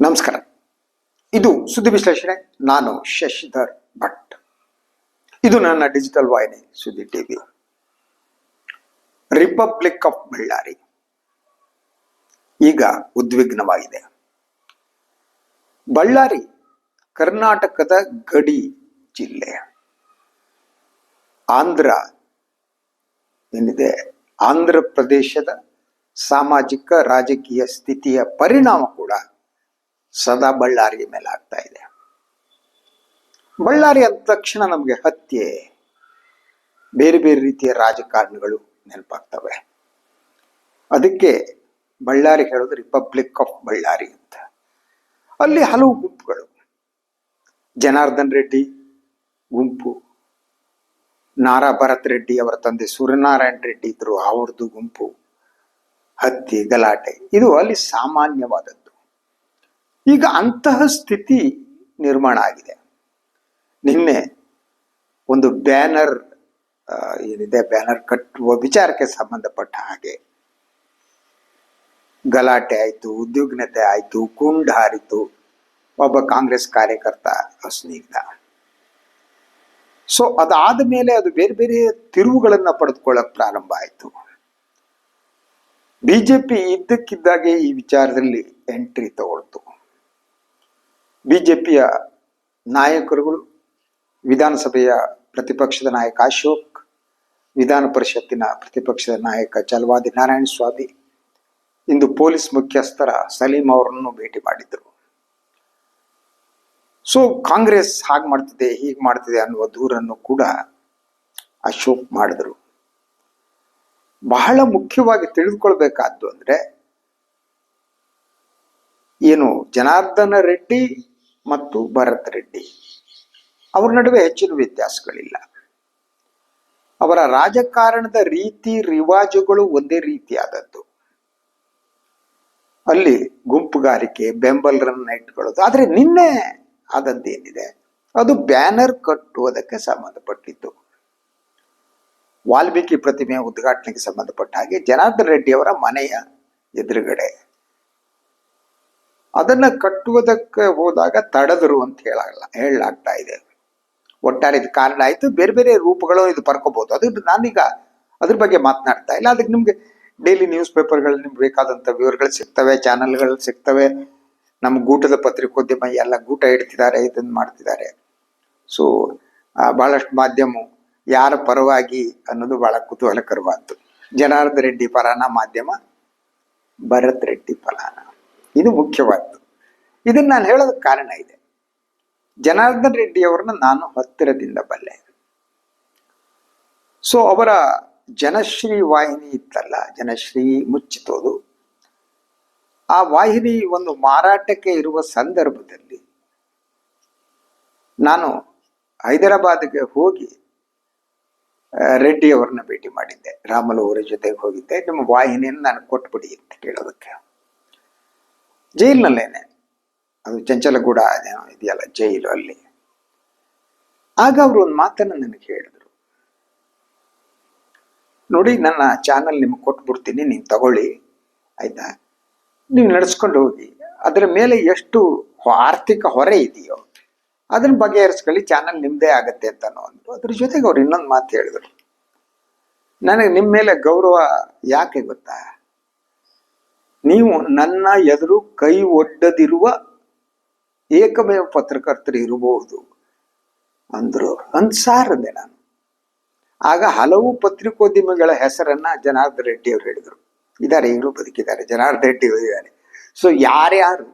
ನಮಸ್ಕಾರ. ಇದು ಸುದ್ದಿ ವಿಶ್ಲೇಷಣೆ. ನಾನು ಶಶಿಧರ್ ಭಟ್. ಇದು ನನ್ನ ಡಿಜಿಟಲ್ ವಾಹಿನಿ, ಸುದ್ದಿ ಟಿವಿ. Republic of Ballari. ಈಗ ಉದ್ವಿಗ್ನವಾಗಿದೆ. ಬಳ್ಳಾರಿ, ಕರ್ನಾಟಕದ ಗಡಿ ಜಿಲ್ಲೆ. ಆಂಧ್ರ, ಏನಿದೆ? ಆಂಧ್ರ ಪ್ರದೇಶದ ಸಾಮಾಜಿಕ ರಾಜಕೀಯ ಸ್ಥಿತಿಯ ಪರಿಣಾಮ ಕೂಡ ಸದಾ ಬಳ್ಳಾರಿಯ ಮೇಲೆ ಆಗ್ತಾ ಇದೆ. ಬಳ್ಳಾರಿ ಅಂದ ತಕ್ಷಣ ನಮಗೆ ಹತ್ಯೆ. ಬೇರೆ ಬೇರೆ ರೀತಿಯ ರಾಜಕಾರಣಿಗಳು ನೆನಪಾಗ್ತವೆ. ಅದಕ್ಕೆ ಬಳ್ಳಾರಿ ಹೇಳೋದು ರಿಪಬ್ಲಿಕ್ ಆಫ್ ಬಳ್ಳಾರಿ ಅಂತ. ಅಲ್ಲಿ ಹಲವು ಗುಂಪುಗಳು. ಜನಾರ್ದನ್ ರೆಡ್ಡಿ, ಗುಂಪು, ನಾರಾ ಭರತ್ ರೆಡ್ಡಿ ಅವರ ತಂದೆ ಸೂರ್ಯನಾರಾಯಣ ರೆಡ್ಡಿ ಇದ್ರು, ಅವ್ರದ್ದು ಗುಂಪು, ಹತ್ಯೆ, ಗಲಾಟೆ. ಇದು ಅಲ್ಲಿ ಸಾಮಾನ್ಯವಾದದ್ದು. ಈಗ ಅಂತಹ ಸ್ಥಿತಿ ನಿರ್ಮಾಣ ಆಗಿದೆ. ನಿನ್ನೆ ಒಂದು ಬ್ಯಾನರ್ ಏನಿದೆ, ಬ್ಯಾನರ್ ಕಟ್ಟುವ ವಿಚಾರಕ್ಕೆ ಸಂಬಂಧಪಟ್ಟ ಹಾಗೆ ಗಲಾಟೆ ಆಯಿತು, ಉದ್ವಿಗ್ನತೆ ಆಯಿತು, ಕುಂಡ್ ಹಾರಿತು. ಒಬ್ಬ ಕಾಂಗ್ರೆಸ್ ಕಾರ್ಯಕರ್ತ ಅಸ್ನಿಗ್ಧ ಸೊ ಅದಾದ ಮೇಲೆ ಅದು ಬೇರೆ ಬೇರೆ ತಿರುವುಗಳನ್ನ ಪಡೆದುಕೊಳ್ಳಕ್ ಪ್ರಾರಂಭ ಆಯಿತು. ಬಿಜೆಪಿ ಇದ್ದಕ್ಕಿದ್ದಾಗೆ ಈ ವಿಚಾರದಲ್ಲಿ ಎಂಟ್ರಿ ತಗೊಳ್ತು. ಬಿಜೆಪಿಯ ನಾಯಕರುಗಳು, ವಿಧಾನಸಭೆಯ ಪ್ರತಿಪಕ್ಷದ ನಾಯಕ ಅಶೋಕ್, ವಿಧಾನ ಪರಿಷತ್ತಿನ ಪ್ರತಿಪಕ್ಷದ ನಾಯಕ ಚಲವಾದಿ ನಾರಾಯಣ ಸ್ವಾಮಿ, ಇಂದು ಪೊಲೀಸ್ ಮುಖ್ಯಸ್ಥರ ಸಲೀಂ ಅವರನ್ನು ಭೇಟಿ ಮಾಡಿದ್ರು. ಸೊ ಕಾಂಗ್ರೆಸ್ ಹಾಗೆ ಮಾಡ್ತಿದೆ, ಹೀಗೆ ಮಾಡ್ತಿದೆ ಅನ್ನುವ ದೂರನ್ನು ಕೂಡ ಅಶೋಕ್ ಮಾಡಿದ್ರು. ಬಹಳ ಮುಖ್ಯವಾಗಿ ತಿಳಿದುಕೊಳ್ಬೇಕಾದ್ದು ಅಂದ್ರೆ, ಏನು, ಜನಾರ್ದನ ರೆಡ್ಡಿ ಮತ್ತು ಭರತ್ ರೆಡ್ಡಿ. ಅವರ ನಡುವೆ ಹೆಚ್ಚಿನ ವ್ಯತ್ಯಾಸಗಳಿಲ್ಲ. ಅವರ ರಾಜಕಾರಣದ ರೀತಿ, ರಿವಾಜುಗಳು ಒಂದೇ ರೀತಿಯಾದದ್ದು. ಅಲ್ಲಿ ಗುಂಪುಗಾರಿಕೆ ಬೆಂಬಲರನ್ನ ಇಟ್ಕೊಳ್ಳೋದು ಆದರೆ ನಿನ್ನೆ ಆದದ್ದೇನಿದೆ ಅದು ಬ್ಯಾನರ್ ಕಟ್ಟುವುದಕ್ಕೆ ಸಂಬಂಧಪಟ್ಟಿತ್ತು. ವಾಲ್ಮೀಕಿ ಪ್ರತಿಮೆಯ ಉದ್ಘಾಟನೆಗೆ ಸಂಬಂಧಪಟ್ಟ ಹಾಗೆ ಜನಾರ್ದನ್ ರೆಡ್ಡಿ ಅವರ ಮನೆಯ ಎದುರುಗಡೆ ಅದನ್ನ ಕಟ್ಟುವುದಕ್ಕೆ ಹೋದಾಗ ತಡೆದರು ಅಂತ ಹೇಳಲ್ಲ, ಹೇಳಲಾಗ್ತಾ ಇದೆ. ಒಟ್ಟಾರೆ ಇದು ಕಾರಣ ಆಯ್ತು. ಬೇರೆ ಬೇರೆ ರೂಪಗಳು ಇದು ಪರ್ಕೋಬಹುದು. ಅದು ನಾನೀಗ ಅದ್ರ ಬಗ್ಗೆ ಮಾತನಾಡ್ತಾ ಇಲ್ಲ. ಅದಕ್ಕೆ ನಿಮಗೆ ಡೈಲಿ ನ್ಯೂಸ್ ಪೇಪರ್ಗಳು ನಿಮ್ಗೆ ಬೇಕಾದಂಥ ವಿವರಗಳು ಸಿಗ್ತವೆ ಚಾನಲ್ಗಳು ಸಿಗ್ತವೆ. ನಮ್ಮ ಗೂಟದ ಪತ್ರಿಕೋದ್ಯಮ ಎಲ್ಲ ಗೂಟ ಇಡ್ತಿದ್ದಾರೆ, ಇದನ್ನು ಮಾಡ್ತಿದ್ದಾರೆ. ಸೊ ಬಹಳಷ್ಟು ಮಾಧ್ಯಮ ಯಾರ ಪರವಾಗಿ ಅನ್ನೋದು ಬಹಳ ಕುತೂಹಲಕರವಾದ್ದು. ಜನಾರ್ದ ರೆಡ್ಡಿ ಪರಾನ ಮಾಧ್ಯಮ, ಭರತ್ ರೆಡ್ಡಿ ಪರಾನ. ಇದು ಮುಖ್ಯವಾದ್ದು. ಇದನ್ನ ನಾನು ಹೇಳೋದಕ್ಕೆ ಕಾರಣ ಇದೆ. ಜನಾರ್ದನ್ ರೆಡ್ಡಿ ಅವರನ್ನ ನಾನು ಹತ್ತಿರದಿಂದ ಬಲ್ಲೆ. ಸೊ ಅವರ ಜನಶ್ರೀ ವಾಹಿನಿ ಇತ್ತಲ್ಲ ಜನಶ್ರೀ ಮುಚ್ಚಿತೋದು. ಆ ವಾಹಿನಿ ಒಂದು ಮಾರಾಟಕ್ಕೆ ಇರುವ ಸಂದರ್ಭದಲ್ಲಿ ನಾನು ಹೈದರಾಬಾದ್ಗೆ ಹೋಗಿ ಆ, ರೆಡ್ಡಿ ಅವರನ್ನ ಭೇಟಿ ಮಾಡಿದ್ದೆ. ರಾಮಲು ಅವರ ಜೊತೆಗೆ ಹೋಗಿದ್ದೆ. ನಿಮ್ಮ ವಾಹಿನಿಯನ್ನು ನಾನು ಕೊಟ್ಬಿಡಿ ಅಂತ ಕೇಳೋದಕ್ಕೆ ಜೈಲಿನಲ್ಲೇನೆ. ಅದು ಚಂಚಲಗೂಡ ಅದೇನೋ ಇದೆಯಲ್ಲ, ಜೈಲು ಅಲ್ಲಿ. ಆಗ ಅವರು ಒಂದು ಮಾತನ್ನು ನನಗೆ ಹೇಳಿದ್ರು. ನೋಡಿ, ನನ್ನ ಚಾನಲ್ ನಿಮ್ಗೆ ಕೊಟ್ಬಿಡ್ತೀನಿ ನೀವು ತಗೊಳ್ಳಿ, ಆಯ್ತಾ? ನೀವು ನಡೆಸ್ಕೊಂಡು ಹೋಗಿ. ಅದರ ಮೇಲೆ ಎಷ್ಟು ಆರ್ಥಿಕ ಹೊರೆ ಇದೆಯೋ ಅದನ್ನ ಬಗೆಹರಿಸ್ಕೊಳ್ಳಿ ಚಾನಲ್ ನಿಮ್ಮದೇ ಆಗತ್ತೆ ಅಂತ ಅನ್ನೋದು. ಅದ್ರ ಜೊತೆಗೆ ಅವ್ರು ಇನ್ನೊಂದು ಮಾತು ಹೇಳಿದ್ರು. ನನಗೆ ನಿಮ್ಮ ಮೇಲೆ ಗೌರವ ಯಾಕೆ ಗೊತ್ತಾ? ನೀವು ನನ್ನ ಎದುರು ಕೈ ಒಡ್ಡದಿರುವ ಏಕಮೇವ ಪತ್ರಕರ್ತರು ಇರಬಹುದು ಅಂದ್ರು ಅನ್ಸಾರದೆ ನಾನು. ಆಗ ಹಲವು ಪತ್ರಿಕೋದ್ಯಮಿಗಳ ಹೆಸರನ್ನ ಜನಾರ್ದನ್ ರೆಡ್ಡಿ ಅವರು ಹೇಳಿದರು. ಇದ್ದಾರೆ ಈಗಲೂ ಬದುಕಿದ್ದಾರೆ ಜನಾರ್ದನ್ ರೆಡ್ಡಿ ಅವರು ಇದ್ದಾರೆ ಸೊ ಯಾರ್ಯಾರು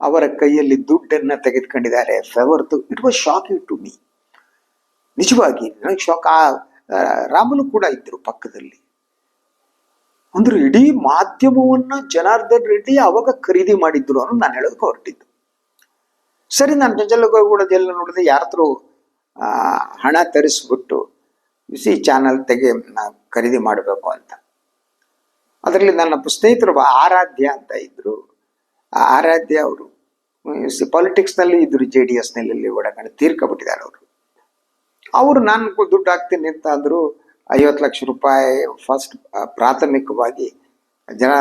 ಅವರ ಕೈಯಲ್ಲಿ ದುಡ್ಡನ್ನ ತೆಗೆದುಕೊಂಡಿದ್ದಾರೆ ಫೆವರ್ತು it was shocking to me ನಿಜವಾಗಿ ನನಗೆ ಶಾಕ್ ಆ ಆ, ರಾಮನು ಕೂಡ ಇದ್ದರು ಪಕ್ಕದಲ್ಲಿ. ಅಂದ್ರೆ ಇಡೀ ಮಾಧ್ಯಮವನ್ನ ಜನಾರ್ದನ್ ರೆಡ್ಡಿ ಅವಾಗ ಖರೀದಿ ಮಾಡಿದ್ರು ಅನ್ನೋದು ನಾನು ಹೇಳೋದಕ್ಕೆ ಹೊರಟಿದ್ದು. ಸರಿ, ನಾನು ಜಂಜಲಗೌಡ ಜೈಲ ನೋಡಿದೆ ಯಾರ ಹತ್ರ ಹಣ ತರಿಸ್ಬಿಟ್ಟು ಸಿ ಚಾನಲ್ ತೆಗೆ ಖರೀದಿ ಮಾಡಬೇಕು ಅಂತ. ಅದರಲ್ಲಿ ನನ್ನ ಸ್ನೇಹಿತರು ಆರಾಧ್ಯ ಅಂತ ಇದ್ದರು ಆರಾಧ್ಯ ಅವರು ಪಾಲಿಟಿಕ್ಸ್ನಲ್ಲಿ ಇದ್ದರು ಜೆ ಡಿ ಎಸ್ನಲ್ಲಿ ಒಳಗಡೆ ತೀರ್ಕೊಬಿಟ್ಟಿದ್ದಾರೆ ಅವರು. ಅವರು ನಾನು ದುಡ್ಡು ಹಾಕ್ತೀನಿ ಅಂತ ಅಂದ್ರು, ಐವತ್ತು ಲಕ್ಷ ರೂಪಾಯಿ ಫಸ್ಟ್ ಪ್ರಾಥಮಿಕವಾಗಿ ಜನ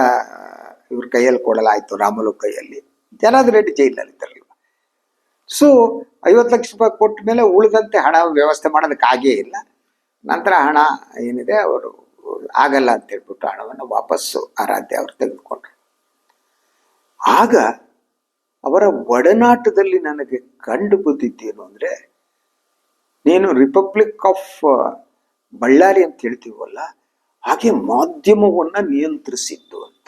ಇವ್ರ ಕೈಯಲ್ಲಿ ಕೊಡಲಾಯಿತು ರಾಮುಲು ಕೈಯಲ್ಲಿ. ಜನಾರ್ದನ್ ರೆಡ್ಡಿ ಜೈಲಲ್ಲಿದ್ದಾರಲ್ವ ಸೊ ಐವತ್ತು ಲಕ್ಷ ರೂಪಾಯಿ ಕೊಟ್ಟ ಮೇಲೆ ಉಳಿದಂತೆ ಹಣ ವ್ಯವಸ್ಥೆ ಮಾಡೋದಕ್ಕಾಗೇ ಇಲ್ಲ. ನಂತರ ಹಣ ಏನಿದೆ, ಅವರು ಆಗಲ್ಲ ಅಂತ ಹೇಳ್ಬಿಟ್ಟು ಹಣವನ್ನು ವಾಪಸ್ಸು ಆರಾಧ್ಯ ಅವರು ತೆಗೆದುಕೊಂಡ್ರು. ಆಗ ಅವರ ಒಡನಾಟದಲ್ಲಿ ನನಗೆ ಕಂಡು ಬಂದಿದ್ದೇನು ಅಂದರೆ, ನೀನು ರಿಪಬ್ಲಿಕ್ ಆಫ್ ಬಳ್ಳಾರಿ ಅಂತ ಹೇಳ್ತೀವಲ್ಲ, ಹಾಗೆ ಮಾಧ್ಯಮವನ್ನು ನಿಯಂತ್ರಿಸಿದ್ದು ಅಂತ.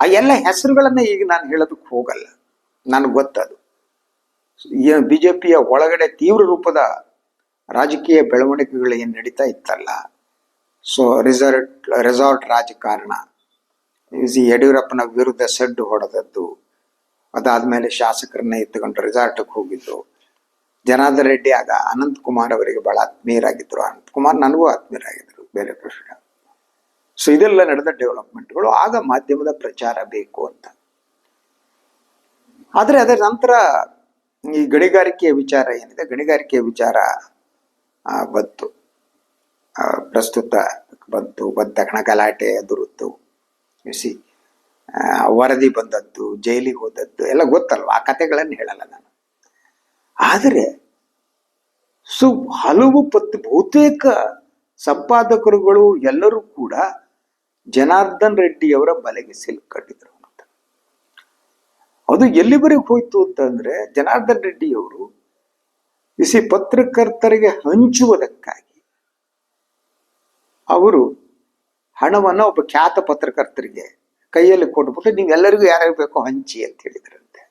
ಆ ಎಲ್ಲ ಹೆಸರುಗಳನ್ನು ಈಗ ನಾನು ಹೇಳೋದಕ್ಕೆ ಹೋಗಲ್ಲ. ನನಗೆ ಗೊತ್ತದು. ಬಿ ಜೆ ಪಿಯ ಒಳಗಡೆ ತೀವ್ರ ರೂಪದ ರಾಜಕೀಯ ಬೆಳವಣಿಗೆಗಳು ಏನು ನಡೀತಾ ಇತ್ತಲ್ಲ? ಸೊ ರಿಸರ್ಟ್ ರೆಸಾರ್ಟ್ ರಾಜಕಾರಣ ಈ ಯಡಿಯೂರಪ್ಪನ ವಿರುದ್ಧ ಸಡ್ಡು ಹೊಡೆದದ್ದು. ಅದಾದ್ಮೇಲೆ ಶಾಸಕರನ್ನ ಎತ್ತುಕೊಂಡು ರೆಸಾರ್ಟ್ಗೆ ಹೋಗಿದ್ದು. ಜನಾರ್ದನ್ ರೆಡ್ಡಿ ಆಗ ಅನಂತ್ ಕುಮಾರ್ ಅವರಿಗೆ ಬಹಳ ಆತ್ಮೀಯರಾಗಿದ್ದರು ಅನಂತ್ ಕುಮಾರ್ ನನಗೂ ಆತ್ಮೀಯರಾಗಿದ್ದರು ಬೇರೆ ಪ್ರಶ್ನೆ. ಸೊ ಇದೆಲ್ಲ ನಡೆದ ಡೆವಲಪ್ಮೆಂಟ್ಗಳು ಆಗ ಮಾಧ್ಯಮದ ಪ್ರಚಾರ ಬೇಕು ಅಂತ. ಆದರೆ ಅದರ ನಂತರ ಈ ಗಣಿಗಾರಿಕೆಯ ವಿಚಾರ ಏನಿದೆ? ಗಣಿಗಾರಿಕೆಯ ವಿಚಾರ ಬಂತು. ಪ್ರಸ್ತುತ ಬಂತು ಬಂದ ತಕ್ಷಣ ಗಲಾಟೆ ಎದುರುತ್ತು ಸಿ ವರದಿ ಬಂದದ್ದು, ಜೈಲಿಗೆ ಹೋದದ್ದು, ಎಲ್ಲ ಗೊತ್ತಲ್ವ? ಆ ಕಥೆಗಳನ್ನು ಹೇಳಲ್ಲ ನಾನು. ಆದರೆ, ಸು, ಹಲವು ಪತ್, ಬಹುತೇಕ ಸಂಪಾದಕರುಗಳು ಎಲ್ಲರೂ ಕೂಡ ಜನಾರ್ದನ್ ರೆಡ್ಡಿಯವರ ಬಲೆಗೆ ಸಿಲುಕೊಂಡಿದ್ರು ಅಂತ ಅದು ಎಲ್ಲಿವರೆಗೂ ಹೋಯ್ತು ಅಂತಂದ್ರೆ ಜನಾರ್ದನ್ ರೆಡ್ಡಿಯವರು ಬಿಸಿ ಪತ್ರಕರ್ತರಿಗೆ ಹಂಚುವುದಕ್ಕಾಗಿ ಅವರು ಹಣವನ್ನ ಒಬ್ಬ ಖ್ಯಾತ ಪತ್ರಕರ್ತರಿಗೆ ಕೈಯಲ್ಲಿ ಕೊಟ್ಬಿಟ್ಟು ನೀವು ಎಲ್ಲರಿಗೂ ಯಾರ್ಯಾರು ಬೇಕೋ ಹಂಚಿ ಅಂತ ಹೇಳಿದ್ರಂತೆ.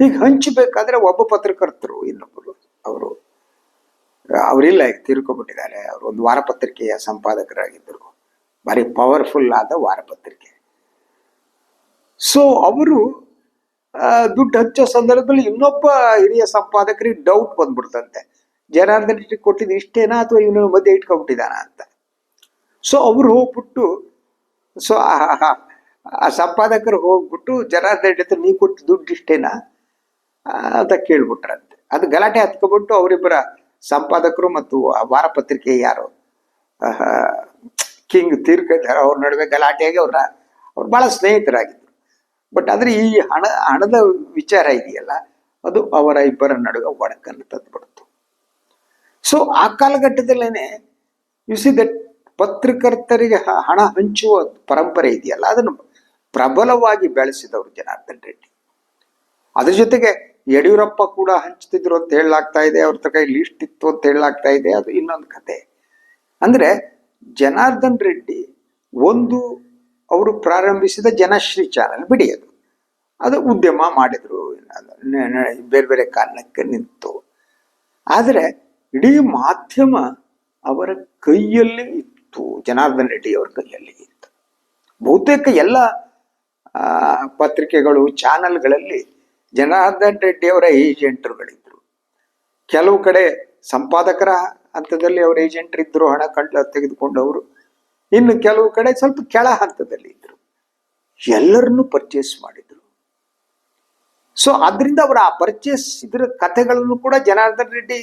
ಈಗ ಹಂಚಬೇಕಾದ್ರೆ ಒಬ್ಬ ಪತ್ರಕರ್ತರು ಇನ್ನೊಬ್ಬರು ಅವರು ಅವರಿಲ್ಲ, ಈಗ ತೀರ್ಕೊಂಡ್ಬಿಟ್ಟಿದ್ದಾರೆ ಅವರು ಒಂದು ವಾರಪತ್ರಿಕೆಯ ಸಂಪಾದಕರಾಗಿದ್ದರು. ಭಾರಿ ಪವರ್ಫುಲ್ ಆದ ವಾರಪತ್ರಿಕೆ. ಸೊ ಅವರು ದುಡ್ಡು ಹಚ್ಚೋ ಸಂದರ್ಭದಲ್ಲಿ ಇನ್ನೊಬ್ಬ ಹಿರಿಯ ಸಂಪಾದಕರಿಗೆ ಡೌಟ್ ಬಂದ್ಬಿಡ್ತಂತೆ. ಜನಾರ್ದನ್ ರೆಡ್ಡಿ ಕೊಟ್ಟಿದ್ದು ಇಷ್ಟೇನಾ ಅಥವಾ ಇವನ ಮಧ್ಯೆ ಇಟ್ಕೊಂಡ್ಬಿಟ್ಟಿದಾನ ಅಂತ? ಸೊ ಅವರು ಹೋಗ್ಬಿಟ್ಟು ಸೊ ಆ- ಸಂಪಾದಕರು ಹೋಗ್ಬಿಟ್ಟು, ಜನಾರ್ದನ್ ರೆಡ್ಡಿ ಹತ್ರ ನೀ ಕೊಟ್ಟು ದುಡ್ಡು ಇಷ್ಟೇನಾ? ಅಂತ ಕೇಳ್ಬಿಟ್ರಂತೆ. ಅದು ಗಲಾಟೆ ಹತ್ಕೊಬಿಟ್ಟು ಅವರಿಬ್ಬರ ಸಂಪಾದಕರು ಮತ್ತು ಆ ವಾರಪತ್ರಿಕೆ ಯಾರು? ಕಿಂಗ್ ತೀರ್ಕ ಅವ್ರ ನಡುವೆ ಗಲಾಟೆಯಾಗಿ ಅವ್ರ ಅವ್ರು ಬಹಳ ಸ್ನೇಹಿತರಾಗಿದ್ದರು ಬಟ್ ಆದರೆ ಈ ಹಣ, ಹಣದ ವಿಚಾರ ಇದೆಯಲ್ಲ, ಅದು ಅವರ ಇಬ್ಬರ ನಡುವೆ ಒಡಕನ್ನು ತಂದುಬಿಡ್ತು ಸೊ ಆ ಕಾಲಘಟ್ಟದಲ್ಲೇನೆ ಯು ಸಿ ದಟ್ ಪತ್ರಕರ್ತರಿಗೆ ಹಣ ಹಂಚುವ ಪರಂಪರೆ ಇದೆಯಲ್ಲ, ಅದನ್ನು ಪ್ರಬಲವಾಗಿ ಬೆಳೆಸಿದವರು ಜನಾರ್ದನ್ ರೆಡ್ಡಿ. ಅದ್ರ ಜೊತೆಗೆ ಯಡಿಯೂರಪ್ಪ ಕೂಡ ಹಂಚ್ತಿದ್ರು ಅಂತ ಹೇಳಲಾಗ್ತಾ ಇದೆ, ಅವ್ರ ಕೈ ಲೀಸ್ಟ್ ಇತ್ತು ಅಂತ ಹೇಳಲಾಗ್ತಾ ಇದೆ, ಅದು ಇನ್ನೊಂದು ಕತೆ. ಅಂದ್ರೆ ಜನಾರ್ದನ್ ರೆಡ್ಡಿ ಒಂದು ಅವರು ಪ್ರಾರಂಭಿಸಿದ ಜನಶ್ರೀ ಚಾನಲ್ ಬಿಡಿ ಅದು ಉದ್ಯಮ ಮಾಡಿದ್ರು ಬೇರೆ ಬೇರೆ ಕಾರಣಕ್ಕೆ ನಿಂತು. ಆದರೆ ಇಡೀ ಮಾಧ್ಯಮ ಅವರ ಕೈಯಲ್ಲಿ ಇತ್ತು, ಜನಾರ್ದನ್ ರೆಡ್ಡಿ ಅವರ ಕೈಯಲ್ಲಿ ಇತ್ತು. ಬಹುತೇಕ ಎಲ್ಲ ಪತ್ರಿಕೆಗಳು, ಚಾನೆಲ್ಗಳಲ್ಲಿ ಜನಾರ್ದನ್ ರೆಡ್ಡಿ ಅವರ ಏಜೆಂಟರುಗಳಿದ್ರು. ಕೆಲವು ಕಡೆ ಸಂಪಾದಕರ ಹಂತದಲ್ಲಿ ಅವರ ಏಜೆಂಟ್ರಿದ್ದರು ಹಣ ಕಂಡು ತೆಗೆದುಕೊಂಡವರು. ಇನ್ನು ಕೆಲವು ಕಡೆ ಸ್ವಲ್ಪ ಕೆಳ ಹಂತದಲ್ಲಿ ಇದ್ರು. ಎಲ್ಲರನ್ನೂ ಪರ್ಚೇಸ್ ಮಾಡಿದ್ರು. ಸೊ ಅದರಿಂದ ಅವರ ಆ ಪರ್ಚೇಸ್ ಇದ್ರ ಕಥೆಗಳನ್ನು ಕೂಡ ಜನಾರ್ದನ್ ರೆಡ್ಡಿ,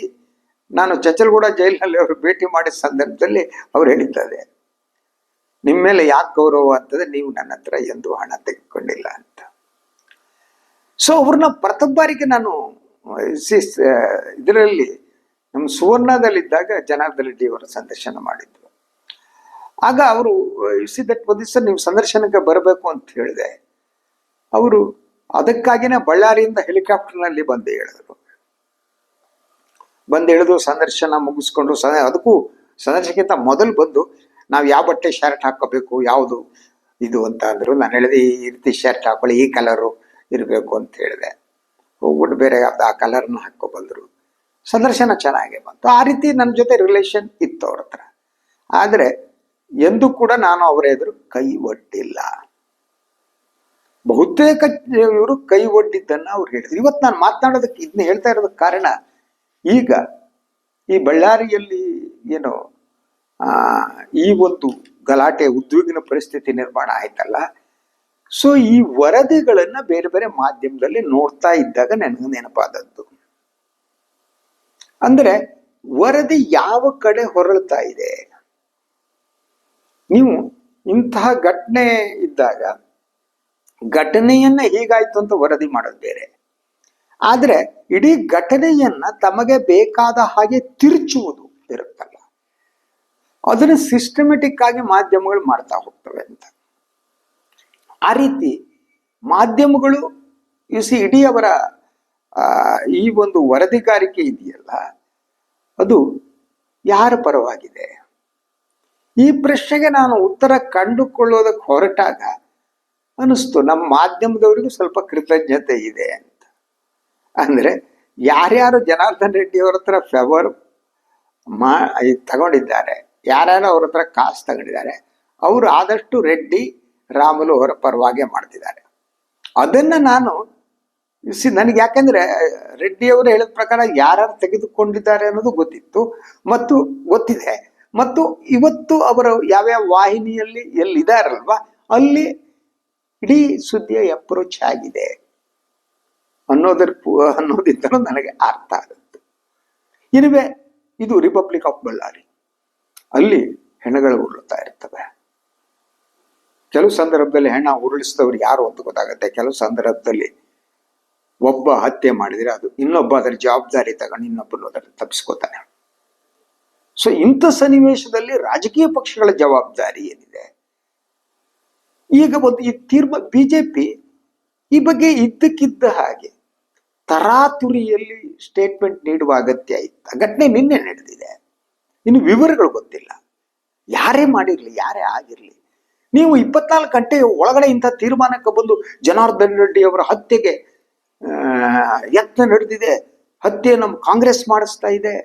ನಾನು ಚಚಲ್ಗೂಡ ಜೈಲಿನಲ್ಲಿ ಅವರು ಭೇಟಿ ಮಾಡಿದ ಸಂದರ್ಭದಲ್ಲಿ ಅವ್ರು ಹೇಳಿದ್ದಾರೆ. ನಿಮ್ಮ ಮೇಲೆ ಯಾಕೆ ಗೌರವ ಅಂತಂದ್ರೆ ನೀವು ನನ್ನ ಹತ್ರ ಎಂದು ಹಣ ತೆಗೆದುಕೊಂಡಿಲ್ಲ ಅಂತ. ಸೊ ಅವ್ರನ್ನ ಪ್ರಥಮ ಬಾರಿಗೆ ನಾನು ಇದರಲ್ಲಿ ನಮ್ಮ ಸುವರ್ಣದಲ್ಲಿದ್ದಾಗ ಜನಾರ್ದನ್ ರೆಡ್ಡಿ ಅವರ ಸಂದರ್ಶನ ಮಾಡಿದ್ರು. ಆಗ ಅವರು ಸಿ ದಟ್ ಪೊಸಿಷನ್ ನೀವು ಸಂದರ್ಶನಕ್ಕೆ ಬರಬೇಕು ಅಂತ ಹೇಳಿದೆ. ಅವರು ಅದಕ್ಕಾಗಿನೇ ಬಳ್ಳಾರಿಯಿಂದ ಹೆಲಿಕಾಪ್ಟರ್ನಲ್ಲಿ ಬಂದು ಹೇಳಿದ್ರು. ಬಂದು ಇಳಿದು ಸಂದರ್ಶನ ಮುಗಿಸ್ಕೊಂಡು, ಸ, ಅದಕ್ಕೂ ಸಂದರ್ಶನಕ್ಕಿಂತ ಮೊದಲು ಬಂದು, ನಾವು ಯಾವ ಬಟ್ಟೆ ಶರ್ಟ್ ಹಾಕೋಬೇಕು ಯಾವುದು ಇದು ಅಂತ ಅಂದರು. ನಾನು ಹೇಳಿದೆ, ಈ ರೀತಿ ಶರ್ಟ್ ಹಾಕೊಳ್ಳಿ, ಈ ಕಲರು ಇರಬೇಕು ಅಂತ ಹೇಳಿದೆ. ಹೋಗ್ಬಿಟ್ಟು ಬೇರೆ ಯಾವ್ದು ಆ ಕಲರ್ನ ಹಾಕೋ ಸಂದರ್ಶನ ಚೆನ್ನಾಗೇ ಬಂತು. ಆ ರೀತಿ ನನ್ನ ಜೊತೆ ರಿಲೇಷನ್ ಇತ್ತು ಅವ್ರ ಹತ್ರ. ಆದರೆ ಎಂದೂ ಕೂಡ ನಾನು ಅವರ ಎದುರು ಕೈ ಒಡ್ಡಿಲ್ಲ ಬಹುತೇಕ ಇವರು ಕೈ ಒಡ್ಡಿದ್ದನ್ನ ಅವ್ರು ಹೇಳಿದ್ರು. ಇವತ್ತು ನಾನು ಮಾತನಾಡೋದಕ್ಕೆ ಇದನ್ನ ಹೇಳ್ತಾ ಇರೋದಕ್ಕೆ ಕಾರಣ ಈಗ ಈ ಬಳ್ಳಾರಿಯಲ್ಲಿ ಏನು ಆ, ಈ ಒಂದು ಗಲಾಟೆ ಉದ್ಯೋಗಿನ ಪರಿಸ್ಥಿತಿ ನಿರ್ಮಾಣ ಆಯ್ತಲ್ಲ. ಸೊ ಈ ವರದಿಗಳನ್ನ ಬೇರೆ ಬೇರೆ ಮಾಧ್ಯಮದಲ್ಲಿ ನೋಡ್ತಾ ಇದ್ದಾಗ ನನಗೆ ನೆನಪಾದದ್ದು. ಅಂದ್ರೆ ವರದಿ ಯಾವ ಕಡೆ ಹೊರಳ್ತಾ ಇದೆ? ನೀವು ಇಂತಹ ಘಟನೆ ಇದ್ದಾಗ, ಘಟನೆಯನ್ನ ಹೀಗಾಯ್ತು ಅಂತ ವರದಿ ಮಾಡೋದು ಬೇರೆ. ಆದ್ರೆ ಇಡೀ ಘಟನೆಯನ್ನ ತಮಗೆ ಬೇಕಾದ ಹಾಗೆ ತಿರುಚುವುದು ಇರುತ್ತಲ್ಲ. ಅದನ್ನ ಸಿಸ್ಟಮೆಟಿಕ್ ಆಗಿ ಮಾಧ್ಯಮಗಳು ಮಾಡ್ತಾ ಹೋಗ್ತವೆ ಅಂತ. ಆ ರೀತಿ ಮಾಧ್ಯಮಗಳು ಸಿ ಇಡೀ ಅವರ ಈ ಒಂದು ವರದಿಗಾರಿಕೆ ಇದೆಯಲ್ಲ, ಅದು ಯಾರ ಪರವಾಗಿದೆ? ಈ ಪ್ರಶ್ನೆಗೆ ನಾನು ಉತ್ತರ ಕಂಡುಕೊಳ್ಳೋದಕ್ಕೆ ಹೊರಟಾಗ ಅನಿಸ್ತು, ನಮ್ಮ ಮಾಧ್ಯಮದವರಿಗೂ ಸ್ವಲ್ಪ ಕೃತಜ್ಞತೆ ಇದೆ ಅಂತ. ಅಂದರೆ ಯಾರ್ಯಾರು ಜನಾರ್ದನ್ ರೆಡ್ಡಿ ಅವ್ರ ಹತ್ರ ಫೆವರ್ ಮಾ ತಗೊಂಡಿದ್ದಾರೆ, ಯಾರ್ಯಾರು ಅವ್ರ ಹತ್ರ ಕಾಸು ತಗೊಂಡಿದ್ದಾರೆ, ಅವರು ಆದಷ್ಟು ರೆಡ್ಡಿ ರಾಮುಲು ಅವರ ಪರವಾಗಿ ಮಾಡ್ತಿದ್ದಾರೆ. ಅದನ್ನು ನಾನು ಸಿ ನನಗೆ ಯಾಕೆಂದ್ರೆ ರೆಡ್ಡಿ ಅವರು ಹೇಳಿದ ಪ್ರಕಾರ ಯಾರ್ಯಾರು ತೆಗೆದುಕೊಂಡಿದ್ದಾರೆ ಅನ್ನೋದು ಗೊತ್ತಿತ್ತು, ಮತ್ತು ಗೊತ್ತಿದೆ. ಮತ್ತು ಇವತ್ತು ಅವರು ಯಾವ್ಯಾವ ವಾಹಿನಿಯಲ್ಲಿ ಎಲ್ಲಿದ್ದಾರಲ್ವಾ ಅಲ್ಲಿ ಇಡೀ ಸುದ್ದಿಯ ಅಪ್ರೋಚ್ ಆಗಿದೆ. ಅನ್ನೋದರ ಅನ್ನೋದಿಂದಲೂ ನನಗೆ ಅರ್ಥ ಆಗುತ್ತೆ. ಇನ್ವೆ ಇದು ರಿಪಬ್ಲಿಕ್ ಆಫ್ ಬಳ್ಳಾರಿ ಅಲ್ಲಿ ಹೆಣಗಳು ಉರುಳುತ್ತಾ ಇರ್ತವೆ. ಕೆಲವು ಸಂದರ್ಭದಲ್ಲಿ ಹೆಣ ಉರುಳಿಸಿದವರು ಯಾರು ಅಂತ ಗೊತ್ತಾಗುತ್ತೆ. ಕೆಲವು ಸಂದರ್ಭದಲ್ಲಿ ಒಬ್ಬ ಹತ್ಯೆ ಮಾಡಿದರೆ ಅದು ಇನ್ನೊಬ್ಬ ಅದರ ಜವಾಬ್ದಾರಿ ತಗೊಂಡು ಇನ್ನೊಬ್ಬರು ಅದನ್ನು ತಪ್ಪಿಸ್ಕೋತಾನೆ. ಸೊ ಇಂಥ ಸನ್ನಿವೇಶದಲ್ಲಿ ರಾಜಕೀಯ ಪಕ್ಷಗಳ ಜವಾಬ್ದಾರಿ ಏನಿದೆ? ಈಗ ಒಂದು ಈ ತೀರ್ಮಾ ಬಿಜೆಪಿ ಈ ಬಗ್ಗೆ ಇದ್ದಕ್ಕಿದ್ದ ಹಾಗೆ ತರಾತುರಿಯಲ್ಲಿ ಸ್ಟೇಟ್ಮೆಂಟ್ ನೀಡುವ ಅಗತ್ಯ ಇತ್ತು. ಘಟನೆ ನಿನ್ನೆ ನಡೆದಿದೆ. ಇನ್ನು ವಿವರಗಳು ಗೊತ್ತಿಲ್ಲ. ಯಾರೇ ಮಾಡಿರಲಿ, ಯಾರೇ ಆಗಿರಲಿ, ನೀವು ಇಪ್ಪತ್ನಾಲ್ಕು ಗಂಟೆ ಒಳಗಡೆ ಇಂಥ ತೀರ್ಮಾನಕ್ಕೆ ಬಂದು ಜನಾರ್ದನ್ ರೆಡ್ಡಿ ಅವರ ಹತ್ಯೆಗೆ ಯತ್ನ ನಡೆದಿದೆ ಹತ್ಯೆ ನಮ್ಮ ಕಾಂಗ್ರೆಸ್ ಮಾಡಿಸ್ತಾ ಇದೆ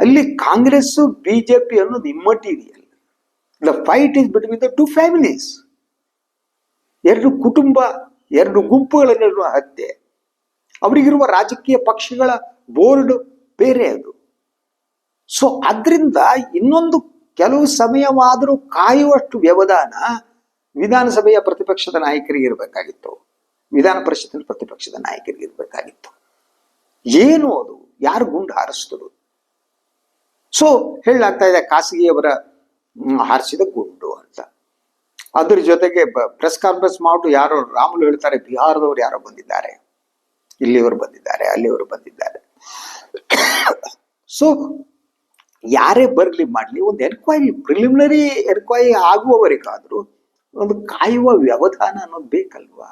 ಅಲ್ಲಿ ಕಾಂಗ್ರೆಸ್ ಬಿಜೆಪಿ ಅನ್ನೋದು immaterial the fight is between the two families ಎರಡು ಕುಟುಂಬ, ಎರಡು ಗುಂಪುಗಳ ನಡುವ ಹತ್ಯೆ. ಅವರಿಗಿರುವ ರಾಜಕೀಯ ಪಕ್ಷಗಳ ಬೋರ್ಡ್ ಬೇರೆ ಅದು. ಸೊ ಅದರಿಂದ ಇನ್ನೊಂದು ಕೆಲವು ಸಮಯವಾದರೂ ಕಾಯುವಷ್ಟು ವ್ಯವಧಾನ ವಿಧಾನಸಭೆಯ ಪ್ರತಿಪಕ್ಷದ ನಾಯಕರಿಗೆ ಇರಬೇಕಾಗಿತ್ತು. ವಿಧಾನ ಪರಿಷತ್ತಿನ ಪ್ರತಿಪಕ್ಷದ ನಾಯಕರಿಗೆ ಇರಬೇಕಾಗಿತ್ತು. ಏನು ಅದು? ಯಾರು ಗುಂಡು ಹಾರಿಸಿದ್ರು ಸೊ ಹೇಳಲಾಗ್ತಾ ಇದೆ, ಖಾಸಗಿಯವರ ಹಾರಿಸಿದ ಗುಂಡು ಅಂತ. ಅದ್ರ ಜೊತೆಗೆ ಪ್ರೆಸ್ ಕಾನ್ಫರೆನ್ಸ್ ಮಾಡ್ಬಿಟ್ಟು ಯಾರೋ ರಾಮುಲು ಹೇಳ್ತಾರೆ, ಬಿಹಾರದವ್ರು ಯಾರೋ ಬಂದಿದ್ದಾರೆ. ಇಲ್ಲಿಯವರು ಬಂದಿದ್ದಾರೆ, ಅಲ್ಲಿಯವರು ಬಂದಿದ್ದಾರೆ. ಸೊ ಯಾರೇ ಬರಲಿ ಮಾಡಲಿ, ಒಂದು ಎನ್ಕ್ವೈರಿ ಪ್ರಿಲಿಮಿನರಿ ಎನ್ಕ್ವೈರಿ ಆಗುವವರೆಗಾದ್ರೂ ಒಂದು ಕಾಯುವ ವ್ಯವಧಾನ ಅನ್ನೋದು ಬೇಕಲ್ವಾ?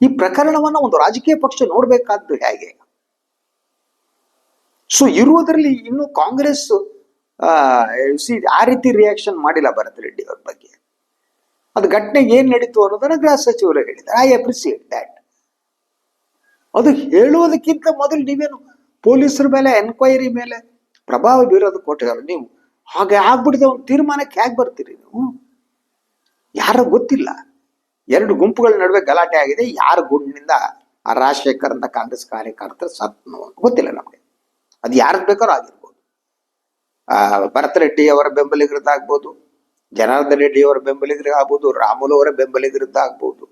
ಈ ಪ್ರಕರಣವನ್ನ ಒಂದು ರಾಜಕೀಯ ಪಕ್ಷ ನೋಡ್ಬೇಕಾದ್ದು ಹೇಗೆ? ಸೊ ಇರುವುದರಲ್ಲಿ ಇನ್ನೂ ಕಾಂಗ್ರೆಸ್ ಸಿ ಆ ರೀತಿ ರಿಯಾಕ್ಷನ್ ಮಾಡಿಲ್ಲ ಭರತ್ ರೆಡ್ಡಿ ಅವ್ರ ಬಗ್ಗೆ. ಅದು ಘಟನೆಗೆ ಏನ್ ನಡೀತು ಅನ್ನೋದನ್ನ ಗೃಹ ಸಚಿವರು ಹೇಳಿದ್ದಾರೆ. ಐ ಅಪ್ರಿಸಿಯೇಟ್ ದ್ಯಾಟ್ ಅದು ಹೇಳುವುದಕ್ಕಿಂತ ಮೊದಲು ನೀವೇನು ಪೊಲೀಸರ ಮೇಲೆ ಎನ್ಕ್ವೈರಿ ಮೇಲೆ ಪ್ರಭಾವ ಬೀರೋದು ಕೊಟ್ಟಿದ್ದಾರೆ. ನೀವು ಹಾಗೆ ಆಗ್ಬಿಟ್ಟಿದೆ ಒಂದು ತೀರ್ಮಾನಕ್ಕೆ ಹೇಗೆ ಬರ್ತೀರಿ ನೀವು? ಯಾರ ಗೊತ್ತಿಲ್ಲ. ಎರಡು ಗುಂಪುಗಳ ನಡುವೆ ಗಲಾಟೆ ಆಗಿದೆ. ಯಾರ ಗುಂಡಿನಿಂದ ಆ ರಾಜಶೇಖರ್ ಅಂತ ಕಾಂಗ್ರೆಸ್ ಕಾರ್ಯಕರ್ತರು ಸತ್ನೋ ಗೊತ್ತಿಲ್ಲ ನಮಗೆ. ಅದು ಯಾರದ್ ಬೇಕಾದ್ರೂ ಆಗಿರ್ಬೋದು. ಆ ಭರತ್ ರೆಡ್ಡಿ ಅವರ ಬೆಂಬಲಿಗರದ್ದಾಗ್ಬೋದು ಜನಾರ್ದನ್ ರೆಡ್ಡಿ ಅವರ ಬೆಂಬಲಿಗರಾಗ್ಬೋದು ರಾಮುಲು ಅವರ ಬೆಂಬಲಿಗರದ್ದಾಗ್ಬೋದು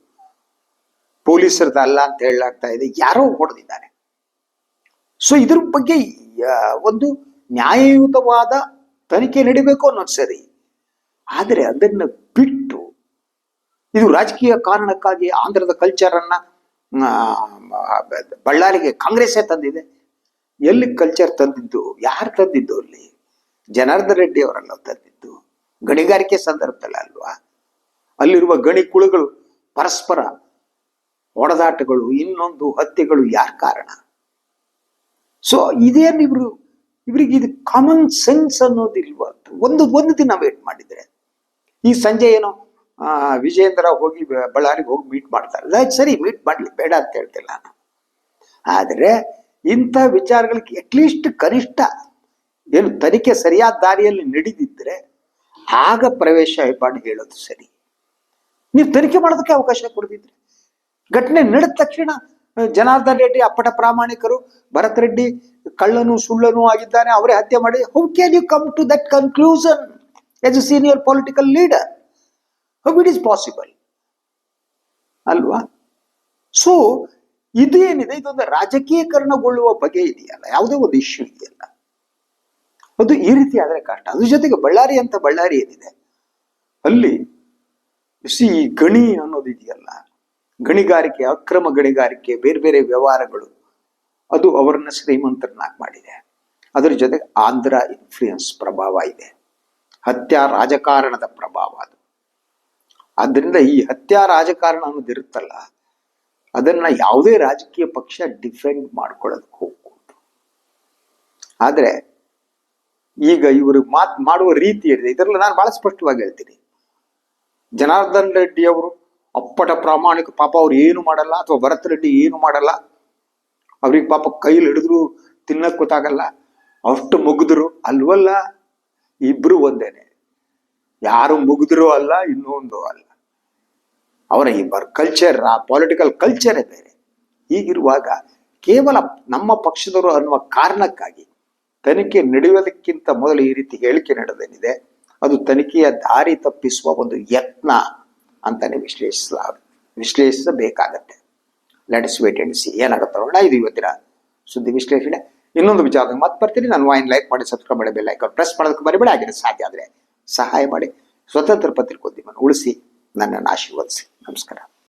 ಅಲ್ಲ ಅಂತ ಹೇಳಲಾಗ್ತಾ ಇದೆ, ಯಾರೋ ಹೊಡೆದಿದ್ದಾರೆ. ಸೊ ಇದ್ರ ಬಗ್ಗೆ ಒಂದು ನ್ಯಾಯಯುತವಾದ ತನಿಖೆ ನಡಿಬೇಕು ಅನ್ನೋದು ಸರಿ. ಆದರೆ ಅದನ್ನ ಬಿಟ್ಟು, ಇದು ರಾಜಕೀಯ ಕಾರಣಕ್ಕಾಗಿ ಆಂಧ್ರದ ಕಲ್ಚರನ್ನ ಬಳ್ಳಾರಿಗೆ ಕಾಂಗ್ರೆಸ್ಸೇ ತಂದಿದೆ. ಎಲ್ಲಿ ಕಲ್ಚರ್ ತಂದಿದ್ದು ಯಾರು ತಂದಿದ್ದು ಅಲ್ಲಿ? ಜನಾರ್ದನ್ ರೆಡ್ಡಿ ಅವರಲ್ಲ ತಂದಿದ್ದು. ಗಣಿಗಾರಿಕೆ ಸಂದರ್ಭದಲ್ಲ ಅಲ್ವಾ ಅಲ್ಲಿರುವ ಗಣಿ ಕುಳುಗಳು ಪರಸ್ಪರ ಹೊಡೆದಾಟಗಳು ಇನ್ನೊಂದು ಹತ್ಯೆಗಳು ಯಾರ ಕಾರಣ? ಸೊ ಇದೇನು ಇವರು ಇವರಿಗೆ ಇದು ಕಾಮನ್ ಸೆನ್ಸ್ ಅನ್ನೋದಿಲ್ವಾ ಒಂದು ಒಂದು ದಿನ ವೇಟ್ ಮಾಡಿದ್ರೆ. ಈ ಸಂಜೆ ಏನೋ ಆ, ವಿಜೇಂದ್ರ ಹೋಗಿ ಬಳ್ಳಾರಿಗೆ ಹೋಗಿ ಮೀಟ್ ಮಾಡ್ತಾರೆ. ಸರಿ ಮೀಟ್ ಮಾಡ್ಲಿ ಬೇಡ ಅಂತ ಹೇಳ್ತಿಲ್ಲ ನಾನು. ಆದರೆ ಇಂಥ ವಿಚಾರಗಳಿಗೆ ಅಟ್ಲೀಸ್ಟ್ ಕನಿಷ್ಠ ಏನು ತನಿಖೆ ಸರಿಯಾದ ದಾರಿಯಲ್ಲಿ ನಡೆದಿದ್ರೆ ಆಗ ಪ್ರವೇಶ ಮಾಡಿ ಹೇಳೋದು ಸರಿ. ನೀವು ತನಿಖೆ ಮಾಡೋದಕ್ಕೆ ಅವಕಾಶ ಕೊಡ್ತಿದ್ರಿ ಘಟನೆ ನಡೆದ ತಕ್ಷಣ ಜನಾರ್ದನ್ ರೆಡ್ಡಿ, ಅಪ್ಪಟ ಪ್ರಾಮಾಣಿಕರು, ಭರತ್ ರೆಡ್ಡಿ, ಕಳ್ಳನು ಸುಳ್ಳನು ಆಗಿದ್ದಾನೆ, ಅವರೇ ಹತ್ಯೆ ಮಾಡಿ how can you come to that conclusion as a senior political leader how it is possible ಅಲ್ವಾ? ಸೊ ಇದೇನಿದೆ ಇದೊಂದು ರಾಜಕೀಯಕರಣಗೊಳ್ಳುವ ಬಗೆ ಇದೆಯಲ್ಲ, ಯಾವುದೇ ಒಂದು ಇಶ್ಯೂ ಇದೆಯಲ್ಲ. ಅದು ಈ ರೀತಿ ಆದರೆ ಕಷ್ಟ. ಅದ್ರ ಜೊತೆಗೆ ಬಳ್ಳಾರಿ ಅಂತ ಬಳ್ಳಾರಿ ಏನಿದೆ? ಅಲ್ಲಿ ಸಿ ಗಣಿ ಅನ್ನೋದು ಇದೆಯಲ್ಲ. ಗಣಿಗಾರಿಕೆ, ಅಕ್ರಮ ಗಣಿಗಾರಿಕೆ, ಬೇರೆ ಬೇರೆ ವ್ಯವಹಾರಗಳು, ಅದು ಅವರನ್ನ ಶ್ರೀಮಂತರನ್ನಾಗಿ ಮಾಡಿದೆ. ಅದರ ಜೊತೆಗೆ ಆಂಧ್ರ ಇನ್ಫ್ಲೂಯೆನ್ಸ್ ಪ್ರಭಾವ ಇದೆ. ಹತ್ಯಾ ರಾಜಕಾರಣದ ಪ್ರಭಾವ ಅದು. ಆದ್ದರಿಂದ ಈ ಹತ್ಯಾ ರಾಜಕಾರಣ ಅನ್ನೋದು ಇರುತ್ತಲ್ಲ ಅದನ್ನ ಯಾವುದೇ ರಾಜಕೀಯ ಪಕ್ಷ ಡಿಫೆಂಡ್ ಮಾಡ್ಕೊಳ್ಳೋದಕ್ಕೆ ಹೋಗ್ಬೋದು ಆದ್ರೆ ಈಗ ಇವರು ಮಾತ್ ಮಾಡುವ ರೀತಿ ಇದೆ ಇದರಲ್ಲಿ ನಾನು ಬಹಳ ಸ್ಪಷ್ಟವಾಗಿ ಹೇಳ್ತೀನಿ. ಜನಾರ್ದನ್ ರೆಡ್ಡಿ ಅವರು ಅಪ್ಪಟ ಪ್ರಾಮಾಣಿಕ ಪಾಪ ಅವ್ರು ಏನು ಮಾಡಲ್ಲ ಅಥವಾ ಭರತ್ ರೆಡ್ಡಿ ಏನು ಮಾಡಲ್ಲ, ಅವ್ರಿಗೆ ಪಾಪ ಕೈಲಿ ಹಿಡಿದ್ರು ತಿನ್ನಕ್ ಗೊತ್ತಾಗಲ್ಲ, ಅಷ್ಟು ಮುಗಿದ್ರು ಅಲ್ವಲ್ಲ? ಇಬ್ರು ಒಂದೇನೆ. ಯಾರು ಮುಗಿದ್ರು ಅಲ್ಲ, ಇನ್ನೊಂದು ಅಲ್ಲ. ಅವರ ಈ ಬರ್ ಕಲ್ಚರ್ ಆ ಪೊಲಿಟಿಕಲ್ ಕಲ್ಚರೇ ಬೇರೆ. ಹೀಗಿರುವಾಗ ಕೇವಲ ನಮ್ಮ ಪಕ್ಷದವರು ಅನ್ನುವ ಕಾರಣಕ್ಕಾಗಿ ತನಿಖೆ ನಡೆಯುವುದಕ್ಕಿಂತ ಮೊದಲು ಈ ರೀತಿ ಹೇಳಿಕೆ ನಡೆದೇನಿದೆ? ಅದು ತನಿಖೆಯ ದಾರಿ ತಪ್ಪಿಸುವ ಒಂದು ಯತ್ನ ಅಂತಾನೆ ವಿಶ್ಲೇಷಿಸಲ, ವಿಶ್ಲೇಷಿಸಬೇಕಾಗತ್ತೆ. ಲೆಟ್ಸ್ ವೇಟ್ ಅಂಡ್ ಸಿ ಏನಾಗುತ್ತೆ ನೋಡೋಣ. ಇದು ಇವತ್ತಿನ ಸುದ್ದಿ ವಿಶ್ಲೇಷಣೆ. ಇನ್ನೊಂದು ವಿಚಾರ ಮತ್ತೆ ಬರ್ತೀನಿ. ನಾನು ವಾಯಿನ್ ಲೈಕ್ ಮಾಡಿ ಸಬ್ಸ್ಕ್ರೈಬ್ ಮಾಡಿ ಬೆಲ್ ಐಕಾನ್ ಪ್ರೆಸ್ ಮಾಡೋದಕ್ಕೆ ಬರಿಬೇಡ ಆಗಿದೆ ಸಾಧ್ಯ ಆದರೆ ಸಹಾಯ ಮಾಡಿ. ಸ್ವತಂತ್ರ ಪತ್ರಿಕೋದ್ಯಮವನ್ನು ಉಳಿಸಿ. ನನ್ನನ್ನು ಆಶೀರ್ವದಿಸಿ. ನಮಸ್ಕಾರ.